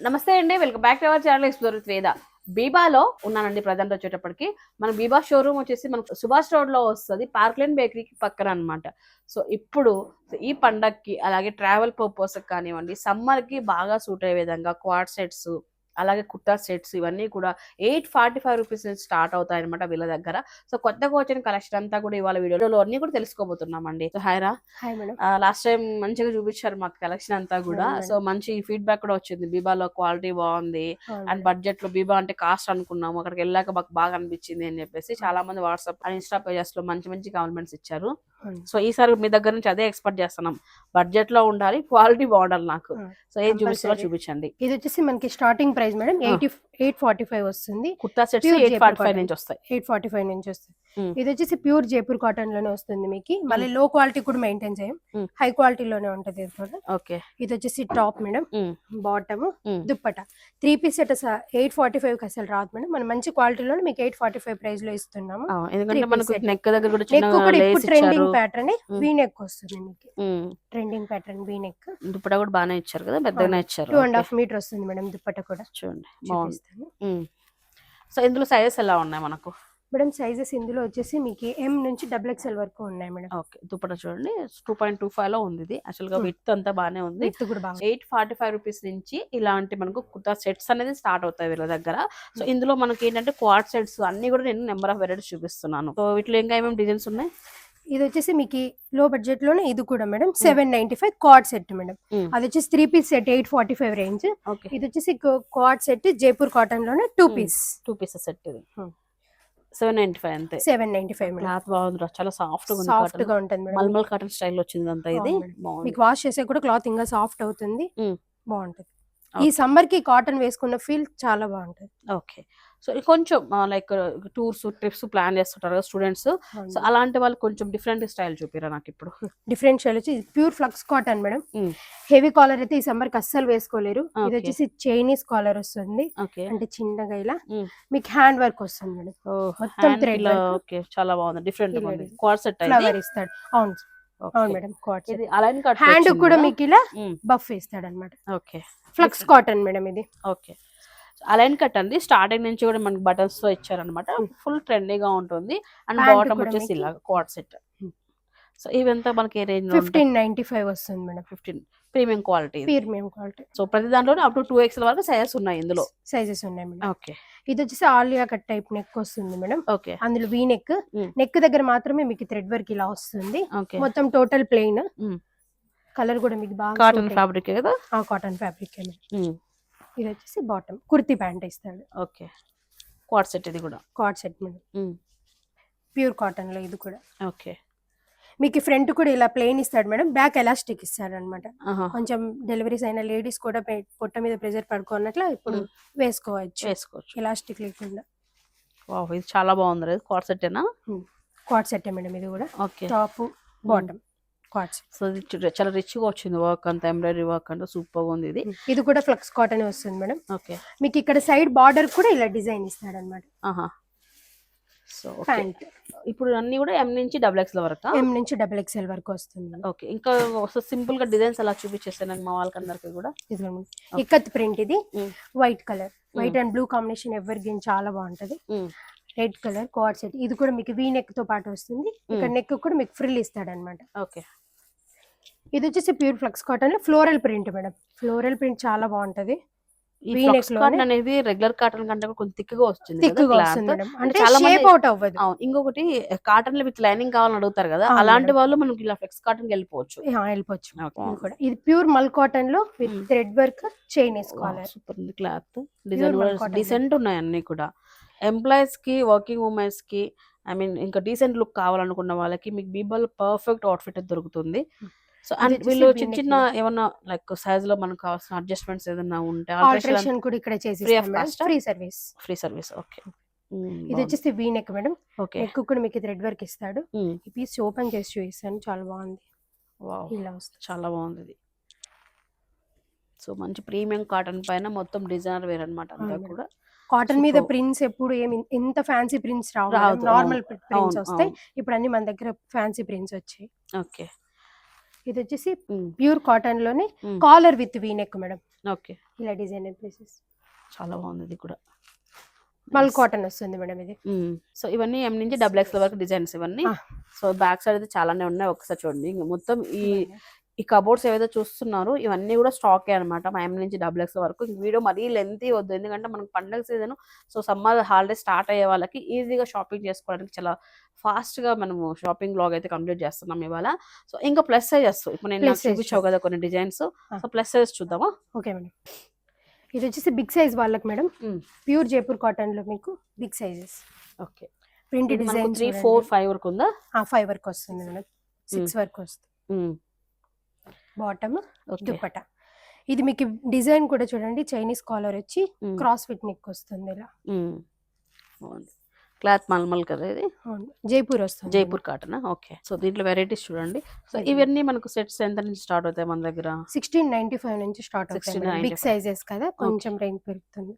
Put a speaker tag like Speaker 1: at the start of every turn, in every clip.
Speaker 1: నమస్తే అండి welcome back to our channel explore with Veda. బీబాలో ఉన్నానండి ప్రజెంట్ వచ్చేటప్పటికి. మన బీబా షోరూమ్ వచ్చేసి మనకు సుభాష్ రోడ్లో వస్తుంది పార్క్ లైన్ బేకరీకి పక్కన అనమాట సో ఇప్పుడు ఈ పండక్కి అలాగే ట్రావెల్ పర్పస్కి కానివ్వండి సమ్మర్కి బాగా సూట్ అయ్యే విధంగా క్వాడ్ సెట్స్ అలాగే కుర్తా సెట్స్ ఇవన్నీ కూడా ఎయిట్ ఫార్టీ ఫైవ్ రూపీస్ నుంచి స్టార్ట్ అవుతాయి అనమాట వీళ్ళ దగ్గర. సో కొత్తగా వచ్చిన కలెక్షన్ అంతా కూడా ఇవాళ వీడియోలో అన్ని కూడా తెలుసుకోబోతున్నామండి. So
Speaker 2: madam.
Speaker 1: లాస్ట్ టైం మంచిగా చూపించారు మాకు కలెక్షన్ అంతా కూడా. సో మంచి ఫీడ్బ్యాక్ కూడా వచ్చింది. బీబాలో క్వాలిటీ బాగుంది. అండ్ బడ్జెట్లో బీబా అంటే కాస్ట్ అనుకున్నాము. అక్కడికి వెళ్ళాక మాకు బాగా అనిపించింది అని చెప్పేసి చాలా మంది వాట్సాప్ అండ్ ఇన్స్టా పేజెస్లో మంచి మంచి కాంప్లిమెంట్స్ ఇచ్చారు. సో ఈసారి మీ దగ్గర నుంచి అదే ఎక్స్పెక్ట్ చేస్తున్నాం బడ్జెట్లో ఉండాలి క్వాలిటీ బాగుండాలి నాకు. సో ఏం
Speaker 2: Compulsory.
Speaker 1: చూపించండి
Speaker 2: ఇది వచ్చేసి మనకి starting price madam eighty eight forty five వస్తుంది.
Speaker 1: Kurta sets eight forty five. నుంచి వస్తాయి
Speaker 2: ఎయిట్ ఫార్టీ ఫైవ్ నుంచి
Speaker 1: Hmm.
Speaker 2: ఇది వచ్చేసి ప్యూర్ జైపూర్ కాటన్లోనే వస్తుంది మీకు. మళ్ళీ లో క్వాలిటీ కూడా మెయింటైన్ చేయం. హై క్వాలిటీలోనే ఉంటది ఇది కూడా.
Speaker 1: ఓకే.
Speaker 2: ఇది వచ్చేసి top madam. Bottom. Dupatta. Three piece set eight forty five అసలు రాదు మేడం మనం మంచి క్వాలిటీలోనే మీకు ఎయిట్ ఫార్టీ ఫైవ్ ప్రైస్లో ఇస్తున్నాము.
Speaker 1: నెక్ దగ్గర కూడా
Speaker 2: ఇప్పుడు ట్రెండింగ్ ప్యాటర్న్. వీ నెక్ వస్తుంది మీకు. Trending pattern V neck
Speaker 1: dupatta కూడా బాగానే ఇచ్చారు కదా పెద్దగానే ఇచ్చారు.
Speaker 2: Two and. హాఫ్ మీటర్ వస్తుంది మేడం దుప్పట కూడా.
Speaker 1: చూడండి బాగుంది.
Speaker 2: చూపిస్తాను
Speaker 1: సో ఇందులో సైజెస్ ఎలా ఉన్నాయి మనకు?
Speaker 2: మేడం సైజెస్ ఇందులో వచ్చేసి మీకు ఎం నుంచి డబుల్ ఎక్స్ఎల్ వరకు ఉన్నాయి మేడం.
Speaker 1: ఓకే దుప్పట చూడండి. టూ పాయింట్ టూ ఫైవ్లో ఉంది ఇది.
Speaker 2: యాక్చువల్గా.
Speaker 1: విత్ అంతా బానే ఉంది. ఎయిట్ ఫార్టీ ఫైవ్ రూపీస్ నుంచి ఇలాంటి మనకు కుర్తా సెట్స్ అనేది స్టార్ట్ అవుతాయి వీళ్ళ దగ్గర. సో. ఇందులో మనకి ఏంటంటే క్వాడ్ సెట్స్ అన్ని కూడా నేను నెంబర్ ఆఫ్ వెరైటీస్ చూపిస్తున్నాను. సో వీటిలో ఇంకా ఏమేమి డిజైన్స్ ఉన్నాయి?
Speaker 2: ఇది వచ్చేసి మీకు లో బడ్జెట్లోనే ఇది కూడా madam seven ninety five cord set madam. అది వచ్చేసి three piece set eight forty five range. ఇది వచ్చేసి card set Jaipur కాటన్లోనే two. Piece.
Speaker 1: Two pieces set ఇది. సెవెన్ నైన్టీ ఫైవ్ అంతే.
Speaker 2: Seven ninety five madam.
Speaker 1: Cloth బాగుంది చాలా సాఫ్ట్గా
Speaker 2: సాఫ్ట్గా ఉంటుంది
Speaker 1: మల్మల్ కాటన్ స్టైల్ వచ్చింది అంతా ఇది
Speaker 2: మీకు వాష్ చేసే కూడా క్లాత్ ఇంకా సాఫ్ట్ అవుతుంది. బాగుంటుంది. ఈ సమ్మర్కి కాటన్ వేసుకున్న ఫీల్ చాలా బాగుంటుంది.
Speaker 1: ఓకే. సో కొంచెం లైక్ టూర్స్ ట్రిప్స్ ప్లాన్ చేస్తుంటారు కదా స్టూడెంట్స్. సో అలాంటి వాళ్ళు కొంచెం డిఫరెంట్ స్టైల్ చూపిరా నాకు ఇప్పుడు.
Speaker 2: డిఫరెంట్ షైల్ వచ్చి pure flax cotton madam. Heavy collar అయితే ఈ సమ్మర్కి అస్సలు వేసుకోలేరు. ఇది. వచ్చేసి చైనీస్ కాలర్ వస్తుంది. అంటే చిన్నగా ఇలా. మీకు హ్యాండ్ వర్క్ వస్తుంది మేడం. మొత్తం work.
Speaker 1: ఓకే చాలా బాగుంది. డిఫరెంట్
Speaker 2: ఫ్లవర్ ఇస్తాడు. అవును. అవును మేడం కాటన్
Speaker 1: ఇది అలైన్ కట్
Speaker 2: హ్యాండ్ కూడా మీకు ఇలా బఫ్ ఇస్తాడు అనమాట
Speaker 1: ఓకే
Speaker 2: ఫ్లక్స్ కాటన్ మేడం ఇది.
Speaker 1: ఓకే. అలైన్ కట్ అండి స్టార్టింగ్ నుంచి కూడా మనకి బటన్స్తో ఇచ్చారనమాట ఫుల్ ట్రెండీగా ఉంటుంది. అండ్ బాటమ్ వచ్చేసి ఇలా క్వాడ్ సెట్
Speaker 2: Hmm.
Speaker 1: సో ఇవంతా మనకి ఏ రేంజ్
Speaker 2: ఫిఫ్టీన్ నైన్టీ ఫైవ్ వస్తుంది madam.
Speaker 1: Fifteen premium quality
Speaker 2: premium quality
Speaker 1: so ప్రతి దాంట్లో అప్ టు టూ ఎక్స్ఎల్ వరకు సైజెస్ ఉన్నాయి ఇందులో.
Speaker 2: సైజెస్ ఉన్నాయి మేడం.
Speaker 1: ఓకే
Speaker 2: ఇది వచ్చేసి ఆలియా కట్ టైప్ నెక్ వస్తుంది మేడం.
Speaker 1: ఓకే
Speaker 2: అందులో వీ నెక్
Speaker 1: Hmm.
Speaker 2: నెక్ దగ్గర మాత్రమే మీకు థ్రెడ్ వర్క్ ఇలా వస్తుంది.
Speaker 1: ఓకే
Speaker 2: మొత్తం టోటల్ ప్లెయిన్
Speaker 1: Hmm.
Speaker 2: కలర్ కూడా మీకు బాగా
Speaker 1: కాటన్ ఫ్యాబ్రిక్ కదా?
Speaker 2: Cotton fabric
Speaker 1: Hmm.
Speaker 2: ఇది వచ్చేసి బాటమ్ కుర్తీ ప్యాంట్ ఇస్తాడు.
Speaker 1: ఓకే. క్వాడ్ సెట్ ఇది కూడా?
Speaker 2: Card set madam. ప్యూర్ కాటన్లో ఇది కూడా.
Speaker 1: ఓకే.
Speaker 2: మీకు ఫ్రంట్ కూడా ఇలా ప్లెయిన్ ఇస్తాడు మేడం. బ్యాక్ ఎలాస్టిక్ ఇస్తాడు అనమాట. కొంచెం డెలివరీస్ అయిన లేడీస్ కూడా పొట్ట మీద ప్రెజర్ పడుకోనట్ల ఇప్పుడు. వేసుకోవచ్చు.
Speaker 1: వేసుకోవచ్చు.
Speaker 2: ఎలాస్టిక్ లేకుండా.
Speaker 1: వావ్ ఇది చాలా బాగుంది క్వాడ్ సెట్టేనా?
Speaker 2: క్వాడ్ సెట్ మేడం ఇది కూడా.
Speaker 1: ఓకే.
Speaker 2: Top bottom.
Speaker 1: సో ఇది చాలా రిచ్గా వచ్చింది వర్క్ అంతా ఎంబ్రాయిడరీ వర్క్ అంతా సూపర్గా ఉంది ఇది.
Speaker 2: ఇది కూడా ఫ్లక్స్ కాటన్ వస్తుంది మేడం.
Speaker 1: ఓకే
Speaker 2: మీకు ఇక్కడ సైడ్ బార్డర్ కూడా ఇలా డిజైన్ ఇస్తాడు అనమాట
Speaker 1: ఆహా సో
Speaker 2: ప్యాంట్
Speaker 1: ఇప్పుడు అన్ని కూడా ఎం నుంచి డబుల్ ఎక్స్ వరకు?
Speaker 2: ఎం నుంచి డబుల్ ఎక్స్ఎల్ వరకు వస్తుంది.
Speaker 1: ఓకే ఇంకా సింపుల్గా డిజైన్స్ అలా చూపించేస్తాను మా వాళ్ళకందరికి కూడా.
Speaker 2: ఇదిగోండి. ఇక్కత్ ప్రింట్ ఇది. White colour white and blue combination evergreen చాలా బాగుంటది. రెడ్ కలర్ కోఆర్ సెట్ ఇది కూడా మీకు వీ నెక్తో పాటు వస్తుంది. ఇక్కడ నెక్ కూడా మీకు ఫ్రిల్ ఇస్తాడు అనమాట
Speaker 1: ఓకే
Speaker 2: ఇది వచ్చేసి ప్యూర్ ఫ్లక్స్ కాటన్లో floral print madam. Floral print చాలా బాగుంటది.
Speaker 1: కాటన్ అనేది రెగ్యులర్ కాటన్ కంటే కొంచెం థిక్గా వస్తుంది
Speaker 2: అంటే
Speaker 1: చాలా మంది-
Speaker 2: షేప్ అవుట్ అవ్వదు.
Speaker 1: అవును ఇంకొకటి కాటన్లో విత్ లైనింగ్ కావాలని అడుగుతారు కదా అలాంటి. వాళ్ళు మనకి ఇలా ఫ్లెక్స్ కాటన్ వెళ్ళిపోవచ్చు.
Speaker 2: వెళ్ళిపోవచ్చు. ఇది ప్యూర్ మల్ కాటన్లో with
Speaker 1: Mm.
Speaker 2: Thread work Chinese collar
Speaker 1: super ఉంది క్లాత్. డిజైన్ కూడా. డీసెంట్ ఉన్నాయి అన్ని కూడా. ఎంప్లాయీస్కి వర్కింగ్ ఉమెన్స్కి ఐ మీన్ ఇంకా డీసెంట్ లుక్ కావాలనుకున్న వాళ్ళకి మీకు బీబల్ పర్ఫెక్ట్ అవుట్ఫిట్ దొరుకుతుంది. సో అండ్ వీళ్ళు చిన్న చిన్న ఏమన్నా లైక్ సైజ్లో మనకు కావాల్సిన అడ్జస్ట్మెంట్స్ ఏదైనా ఉంటే
Speaker 2: ఆల్టరేషన్ కూడా ఇక్కడ చేసి? Free service
Speaker 1: free service okay
Speaker 2: ఇది వచ్చేసి V neck madam.
Speaker 1: Okay
Speaker 2: neck కూడా మీకు థ్రెడ్ వర్క్ ఇస్తాడు. ఈ పీస్ ఓపెన్ చేసి చూపిస్తాను. చాలా బాగుంది. ఇలా వస్తుంది.
Speaker 1: చాలా బాగుంది ఇది. సో మంచి ప్రీమియం కాటన్ పైన మొత్తం డిజైనర్ వేర్ అనమాట అంతా. కూడా.
Speaker 2: కాటన్ మీద. ప్రింట్స్ ఎప్పుడు ఏమి ఎంత ఫ్యాన్సీ ప్రింట్స్ రావు నార్మల్ ప్రింట్స్ వస్తాయి. ఇప్పుడు అన్ని మన దగ్గర ఫ్యాన్సీ ప్రింట్స్ వచ్చాయి.
Speaker 1: ఓకే
Speaker 2: ఇది వచ్చేసి ప్యూర్
Speaker 1: కాటన్లోనే.
Speaker 2: Collar with V neck madam.
Speaker 1: Okay.
Speaker 2: ఇలా డిజైనర్ పీసెస్
Speaker 1: చాలా బాగుంది ఇది కూడా.
Speaker 2: మల్ కాటన్ వస్తుంది మేడం ఇది.
Speaker 1: సో ఇవన్నీ ఎం నుంచి డబుల్ ఎక్స్ వరకు డిజైన్స్ ఇవన్నీ. సో బ్యాక్ సైడ్ అయితే చాలానే ఉన్నాయి. ఒకసారి చూడండి. ఇంక మొత్తం ఈ ఈ కబోర్డ్స్ ఏవైతే చూస్తున్నారో ఇవన్నీ కూడా స్టాకే అనమాట మా నుంచి డబుల్ ఎక్స్ వరకు. వీడియో మరీ లెంతీ వద్దు. ఎందుకంటే మనకు పండగ season so summer holiday start అయ్యే వాళ్ళకి ఈజీగా షాపింగ్ చేసుకోవడానికి చాలా ఫాస్ట్గా మనము షాపింగ్ బ్లాగ్ అయితే కంప్లీట్ చేస్తున్నాం ఇవాళ. సో ఇంకా ప్లస్ సైజెస్ ఇప్పుడు నేను చూపించావు కదా కొన్ని డిజైన్స్. సో ప్లస్ సైజెస్ చూద్దామా?
Speaker 2: ఓకే మేడం ఇది వచ్చేసి బిగ్ సైజ్ వాళ్ళకి మేడం. ప్యూర్ జైపూర్ కాటన్లో మీకు big sizes
Speaker 1: okay
Speaker 2: print
Speaker 1: three
Speaker 2: design
Speaker 1: four five వరకు ఉందా?
Speaker 2: ఫైవ్ వరకు వస్తుంది మేడం సిక్స్ వరకు వస్తుంది. బాటమ్ దుప్పట ఇది మీకు డిజైన్ కూడా చూడండి చైనీస్ కాలర్ వచ్చి. క్రాస్ ఫిట్ నెక్ వస్తుంది ఇలా.
Speaker 1: క్లాత్ మల్మల్ కదా ఇది.
Speaker 2: జైపూర్ వస్తుంది.
Speaker 1: జైపూర్ కాటన్? ఓకే. సో దీంట్లో వెరైటీస్ చూడండి. సో. ఇవన్నీ మనకు సెట్స్ ఎంత నుంచి స్టార్ట్ అవుతాయి మన దగ్గర?
Speaker 2: సిక్స్టీన్ నైన్టీ ఫైవ్ నుంచి స్టార్ట్
Speaker 1: 1695.
Speaker 2: బిగ్ సైజెస్ కదా కొంచెం రేంజ్ పెరుగుతుంది.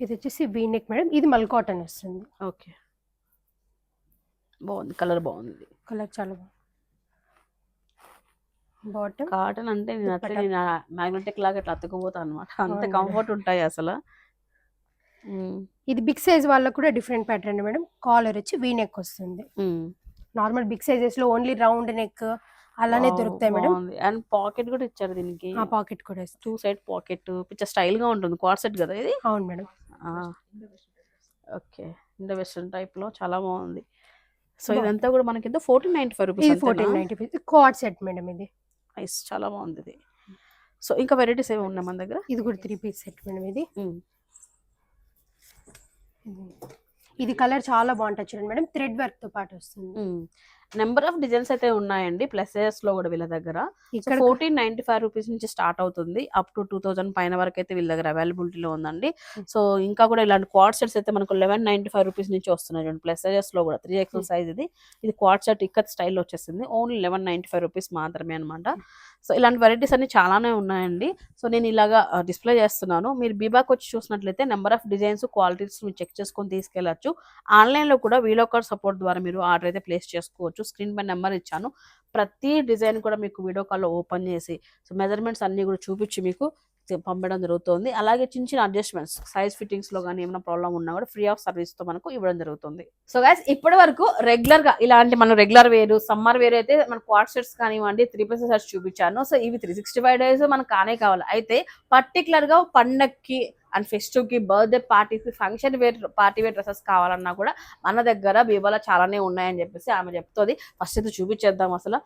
Speaker 2: ఇది వచ్చేసి నెక్ మేడం. ఇది మల్ కాటన్ వస్తుంది.
Speaker 1: ఓకే. బాగుంది. కలర్ బాగుంది.
Speaker 2: కలర్ చాలా బాగుంది.
Speaker 1: కాటన్ అంటే నేను అట్లా. నేను మ్యాగ్నెటిక్ లాగా ఇట్లా అతుకుపోతాను అనమాట అంత. కంఫర్ట్ ఉంటాయి అసలు.
Speaker 2: ఇది బిగ్ సైజ్ వాళ్ళకి కూడా డిఫరెంట్ ప్యాటర్న్ మేడం. కాలర్ వచ్చి వీ నెక్ వస్తుంది. నార్మల్ బిగ్ సైజెస్లో ఓన్లీ రౌండ్ నెక్ అలానే దొరుకుతాయి మేడం.
Speaker 1: అండ్ పాకెట్ కూడా ఇచ్చారు దీనికి.
Speaker 2: ఆ పాకెట్ కూడా
Speaker 1: టూ సైడ్ పాకెట్ పిచ్చ స్టైల్గా ఉంటుంది. క్వాడ్ సెట్ కదా ఇది?
Speaker 2: అవును మేడం.
Speaker 1: ఓకే. ఇండో వెస్టర్న్ టైప్లో చాలా బాగుంది. సో. ఇదంతా కూడా మనకి ఎంత? Fourteen ninety five rupees
Speaker 2: fourteen ninety five. Code set madam ఇది.
Speaker 1: నైస్ చాలా బాగుంది ఇది సో ఇంకా వెరైటీస్ ఏమి ఉన్నాయి మన దగ్గర?
Speaker 2: ఇది కూడా త్రీ పీస్ సెట్ మేడం ఇది. ఇది కలర్ చాలా బాగుంటుంది చూడండి మేడం. థ్రెడ్ వర్క్తో పాటు వస్తుంది.
Speaker 1: నెంబర్ ఆఫ్ డిజైన్స్ అయితే ఉన్నాయండి ప్లస్లో కూడా వీళ్ళ దగ్గర. ఫోర్టీన్ నైన్టీ ఫైవ్ రూపీస్ నుంచి స్టార్ట్ అవుతుంది. అప్ టు టూ థౌసండ్ పైన వరకు అయితే వీళ్ళ దగ్గర అవైలబిలిటీలో ఉందండి.
Speaker 2: Hmm.
Speaker 1: సో ఇంకా కూడా ఇలాంటి క్వాడ్ సెట్స్ అయితే మనకు లెవెన్ నైన్టీ ఫైవ్ రూపీస్ నుంచి వస్తున్నాయి చూడండి. ప్లస్లో కూడా త్రీ ఎక్స్ఎల్
Speaker 2: Hmm.
Speaker 1: సైజ్ ఇది. ఇది క్వాడ్ సెట్ ఇక్కత్ స్టైల్ వచ్చేసింది. Only eleven ninety five rupees మాత్రమే అనమాట సో ఇలాంటి వెరైటీస్ అన్ని చాలానే ఉన్నాయండి. సో నేను ఇలాగా డిస్ప్లే చేస్తున్నాను. మీరు బీబాక్ వచ్చి చూసినట్లయితే నెంబర్ ఆఫ్ డిజైన్స్ క్వాలిటీస్ మీరు చెక్ చేసుకొని తీసుకెళ్ళచ్చు. ఆన్లైన్లో కూడా వీలో కాల్ సపోర్ట్ ద్వారా మీరు ఆర్డర్ అయితే ప్లేస్ చేసుకోవచ్చు. స్క్రీన్ పై నెంబర్ ఇచ్చాను. ప్రతి డిజైన్ కూడా మీకు వీడియో కాల్లో ఓపెన్ చేసి సో మెజర్మెంట్స్ అన్ని కూడా చూపించి మీకు పంపడం జరుగుతుంది. అలాగే చిన్న చిన్న అడ్జస్ట్మెంట్స్ సైజ్ ఫిట్టింగ్స్లో కానీ ఏమైనా ప్రాబ్లం ఉన్నా కూడా ఫ్రీ ఆఫ్ సర్వీస్తో మనకు ఇవ్వడం జరుగుతుంది. సో గైస్ ఇప్పటి వరకు రెగ్యులర్గా ఇలాంటి మనం రెగ్యులర్ వేరు సమ్మర్ వేర్ అయితే మన క్వాడ్ సెట్స్ కానివ్వండి త్రీ పీసెస్ షర్ట్స్ చూపించాను. సో ఇవి త్రీ సిక్స్టీ ఫైవ్ డేస్ మనకు కానే కావాలి. అయితే పర్టికులర్గా పండక్కి అండ్ ఫెస్టివ్కి బర్త్డే పార్టీకి function wear party wear dresses కావాలన్నా కూడా మన దగ్గర బీబాలో చాలానే ఉన్నాయని చెప్పేసి ఆమె చెప్తుంది. ఫస్ట్ అయితే చూపించేద్దాం అసలు.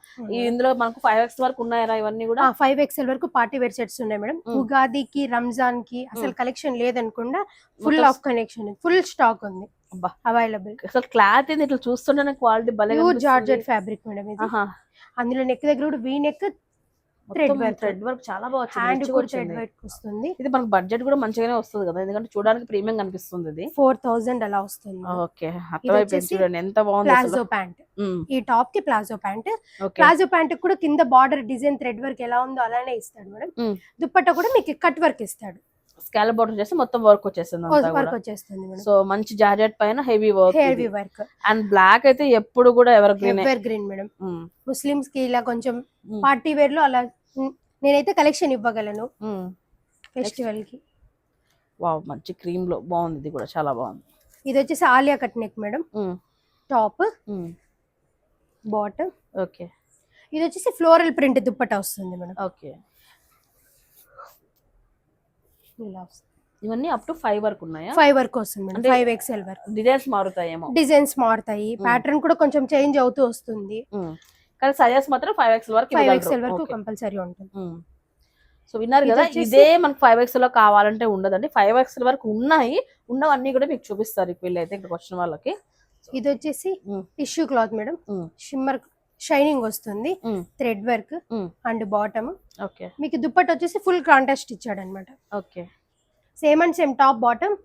Speaker 1: ఇందులో మనకు ఫైవ్ ఎక్స్ వరకు ఉన్నాయా ఇవన్నీ కూడా?
Speaker 2: ఫైవ్ ఎక్స్ఎల్ వరకు పార్టీ వేర్ సెట్స్ ఉన్నాయి మేడం. ఉగాదికి రంజాన్కి అసలు collection లేదనుకుండా full of connection full stock ఉంది.
Speaker 1: అబ్బా.
Speaker 2: అవైలబుల్
Speaker 1: అసలు క్లాత్ ఇట్లా చూస్తుంటేనే క్వాలిటీ
Speaker 2: జార్జెట్ ఫ్యాబ్రిక్ మేడం ఇది. అందులో నెక్ దగ్గర కూడా V neck Thread work.
Speaker 1: Thread work చాలా బాగా వచ్చింది,
Speaker 2: హ్యాండ్
Speaker 1: రిచ్గా
Speaker 2: కూడా థ్రెడ్
Speaker 1: వచ్చింది.
Speaker 2: వర్క్ వస్తుంది.
Speaker 1: ఇది మనకు బడ్జెట్ కూడా మంచిగానే వస్తుంది కదా ఎందుకంటే చూడడానికి ప్రీమియం కనిపిస్తుంది ఇది.
Speaker 2: ఫోర్ థౌజండ్ అలా వస్తుంది.
Speaker 1: ఓకే అర్థమైపోయింది చూడండి ఎంత బాగుంది
Speaker 2: ప్లాజో ప్యాంట్ ఈ టాప్కి ప్లాజో ప్యాంట్ ప్లాజో ప్యాంట్ కూడా కింద బార్డర్ డిజైన్ థ్రెడ్ వర్క్ ఎలా ఉందో అలానే ఇస్తాడు మేడం. దుప్పట్ట కూడా మీకు కట్ వర్క్ ఇస్తాడు.
Speaker 1: స్కాలప్ బార్డర్ చేస్తే మొత్తం వర్క్
Speaker 2: వచ్చేస్తుంది
Speaker 1: సో మంచి జార్జెట్ పైన హెవీ వర్క్
Speaker 2: హెయిర్ వి వర్క్
Speaker 1: అండ్ బ్లాక్ అయితే ఎప్పుడు కూడా evergreen
Speaker 2: evergreen madam ముస్లిమ్స్కి ఇలా కొంచెం పార్టీ వేర్లో అలా నేనైతే కలెక్షన్ ఇవ్వగలను. ఫెస్టివల్కి.
Speaker 1: వావ్ మంచి క్రీమ్లో బాగుంది ఇది కూడా చాలా బాగుంది.
Speaker 2: ఇది వచ్చేసి Alia cut neck madam. Top bottom
Speaker 1: okay
Speaker 2: ఇది వచ్చేసి ఫ్లోరల్ ప్రింట్ దుప్పట వస్తుంది మేడం.
Speaker 1: ఓకే ఇవన్నీ అప్ టు ఫైవ్ వరకు ఉన్నాయా?
Speaker 2: ఫైవ్ వరకు వస్తుంది ఫైవ్ ఎక్స్ఎల్ వరకు.
Speaker 1: డిజైన్స్ మారుతాయేమో.
Speaker 2: డిజైన్స్ మారుతాయి. ప్యాటర్న్ కూడా కొంచెం చేంజ్ అవుతూ వస్తుంది.
Speaker 1: ఉమ్. కానీ సైజెస్ మాత్రం ఫైవ్ ఎక్స్ వరకు
Speaker 2: ఫైవ్. ఎక్స్ఎల్ వరకు. కంపల్సరీ ఉంటుంది.
Speaker 1: సో విన్నారు
Speaker 2: ఇది
Speaker 1: కదా ఇదే మనకు ఫైవ్ ఎక్స్లో కావాలంటే ఉండదండి. ఫైవ్ ఎక్స్ వరకు ఉన్నాయి. ఉన్నవన్నీ కూడా మీకు చూపిస్తారు. వీళ్ళైతే ఇక్కడికి వచ్చిన వాళ్ళకి.
Speaker 2: ఇది వచ్చేసి. Tissue cloth madam. Shimmer shining వస్తుంది. Thread work. And bottom.
Speaker 1: Okay.
Speaker 2: మీకు దుప్పట్ వచ్చేసి ఫుల్ కాంట్రాస్ట్ ఇచ్చాడు అనమాట
Speaker 1: okay.
Speaker 2: Same and same top bottom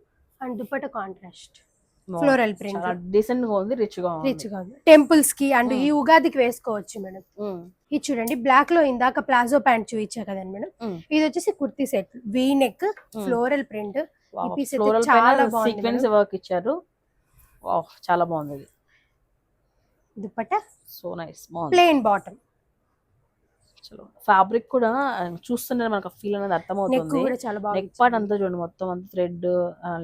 Speaker 2: and dupatta contrast. Floral print
Speaker 1: డీసెంట్గా ఉంది రిచ్గా ఉంది.
Speaker 2: రిచ్గా ఉంది. టెంపుల్స్కి అండ్. ఈ ఉగాదికి వేసుకోవచ్చు మేడం. ఇది చూడండి బ్లాక్లో ఇందాక ప్లాజో ప్యాంట్ చూపించా కదండి మేడం. ఇది వచ్చేసి kurti set V neck floral print చాలా
Speaker 1: సీక్వెన్స్. వర్క్ ఇచ్చారు. చాలా బాగుంది ఇది
Speaker 2: dupatta
Speaker 1: so nice
Speaker 2: plain bottom.
Speaker 1: Fabric కూడా ఆ, చూస్తేనే మనకు ఫీల్ అనేది అర్థమవుతుంది.
Speaker 2: కూడా చాలా బాగా
Speaker 1: నెక్ పార్ట్ అంతా చూడండి మొత్తం అంతా థ్రెడ్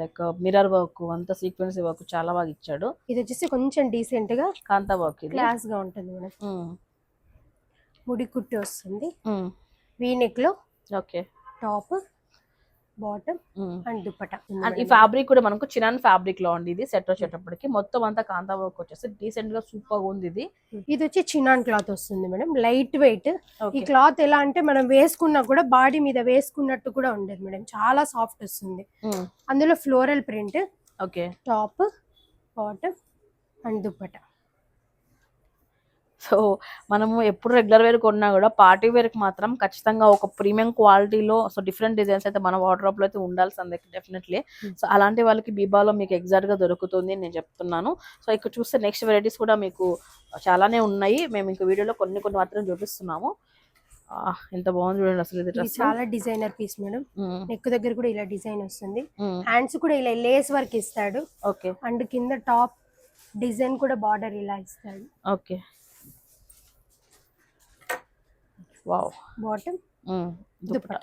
Speaker 1: లైక్ మిర్రర్ వర్క్ అంతా సీక్వెన్స్ వర్క్ చాలా బాగా ఇచ్చాడు.
Speaker 2: ఇది వచ్చేసి కొంచెం డీసెంట్గా
Speaker 1: కాంతా వర్క్
Speaker 2: క్లాస్గా ఉంటుంది
Speaker 1: ఉమ్,
Speaker 2: ముడి కుట్టి వస్తుంది. V నెక్లో
Speaker 1: okay.
Speaker 2: Top bottom. And dupatta
Speaker 1: and ఈ ఫ్యాబ్రిక్ కూడా మనకు చినాన్ ఫ్యాబ్రిక్లో ఉంది ఇది సెట్ వచ్చేటప్పటికి. మొత్తం అంతా కాంతా వర్క్ వచ్చేసి డీసెంట్గా సూపర్గా ఉంది ఇది.
Speaker 2: ఇది వచ్చి చినాన్ క్లాత్ వస్తుంది మేడం లైట్ వెయిట్ ఈ క్లాత్ ఎలా అంటే మనం వేసుకున్నా కూడా బాడీ మీద వేసుకున్నట్టు కూడా ఉండదు మేడం చాలా సాఫ్ట్ వస్తుంది.
Speaker 1: ఉమ్,
Speaker 2: అందులో floral print
Speaker 1: okay
Speaker 2: top bottom and dupatta.
Speaker 1: So మనము ఎప్పుడు రెగ్యులర్ వేర్ కొన్నా కూడా పార్టీ వేర్కి మాత్రం ఖచ్చితంగా ఒక ప్రీమియం క్వాలిటీలో సో డిఫరెంట్ డిజైన్స్ అయితే మన వార్డ్రోబ్లో అయితే ఉండాల్సిందే డెఫినెట్లీ. సో అలాంటి వాళ్ళకి బీబాలో మీకు ఎగ్జాక్ట్గా దొరుకుతుంది నేను చెప్తున్నాను. సో ఇక్కడ చూస్తే నెక్స్ట్ వెరైటీస్ కూడా మీకు చాలానే ఉన్నాయి. మేము ఇంక వీడియోలో కొన్ని కొన్ని మాత్రం చూపిస్తున్నాము. ఎంత బాగుంది చూడండి అసలు ఇది
Speaker 2: చాలా డిజైనర్ పీస్ మేడం. నెక్ దగ్గర కూడా ఇలా డిజైన్ వస్తుంది. హ్యాండ్స్ కూడా ఇలా లేస్ వర్క్ ఇస్తాడు.
Speaker 1: ఓకే.
Speaker 2: అండ్ కింద టాప్ డిజైన్ కూడా బార్డర్ ఇలా ఇస్తాడు.
Speaker 1: Okay. Wow.
Speaker 2: Bottom
Speaker 1: dupatta.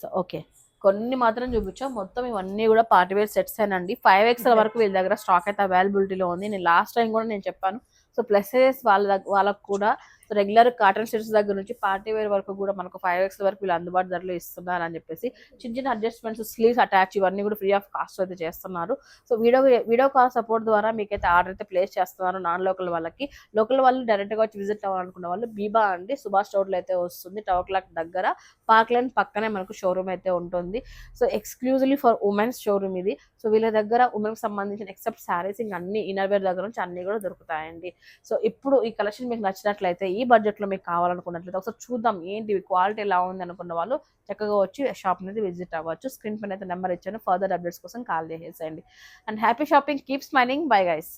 Speaker 1: So okay. కొన్ని మాత్రం చూపించాం. మొత్తం ఇవన్నీ కూడా పార్టీ వేర్ సెట్స్ అండి. ఫైవ్ ఎక్స్ఎల్ వరకు వీళ్ళ దగ్గర స్టాక్ అయితే అవైలబిలిటీలో ఉంది. నేను లాస్ట్ టైం కూడా నేను చెప్పాను. సో ప్లస్ వాళ్ళ వాళ్ళకు కూడా రెగ్యులర్ కాటన్ షర్ట్స్ దగ్గర నుంచి పార్టీ వేర్ వరకు కూడా మనకు ఫైవ్ ఎక్స్ వరకు వీళ్ళు అందుబాటు ధరలో ఇస్తున్నారు అని చెప్పేసి చిన్న చిన్న అడ్జస్ట్మెంట్స్ స్లీవ్స్ అటాచ్ ఇవన్నీ కూడా ఫ్రీ ఆఫ్ కాస్ట్ అయితే చేస్తున్నారు. So video video call support ద్వారా మీకైతే ఆర్డర్ అయితే ప్లేస్ చేస్తున్నారు నాన్ లోకల్ వాళ్ళకి. లోకల్ వాళ్ళు డైరెక్ట్గా వచ్చి విజిట్ అవ్వాలనుకున్న వాళ్ళు బీబా అండి సుభాష్ రోడ్లో అయితే వస్తుంది టవర్ క్లాక్ దగ్గర. పార్క్ లైన్ పక్కనే మనకు షోరూమ్ అయితే ఉంటుంది. So exclusively for womens showroom ఇది. సో వీళ్ళ దగ్గర ఉమెన్కి సంబంధించిన ఎక్సెప్ట్ శారీస్ ఇంక అన్ని ఇన్నర్ వేర్ దగ్గర నుంచి అన్ని కూడా దొరుకుతాయండి. సో ఇప్పుడు ఈ కలెక్షన్ మీకు నచ్చినట్లయితే ఈ బడ్జెట్లో మీకు కావాలనుకున్నట్లయితే ఒకసారి చూద్దాం ఏంటి క్వాలిటీ ఎలా ఉంది అనుకున్న వాళ్ళు చక్కగా వచ్చి షాప్ అనేది విజిట్ అవ్వచ్చు. స్క్రీన్ పైన అయితే నెంబర్ ఇచ్చాను. ఫర్దర్ అప్డేట్స్ కోసం కాల్ చేసేయండి. And happy shopping keep smiling bye guys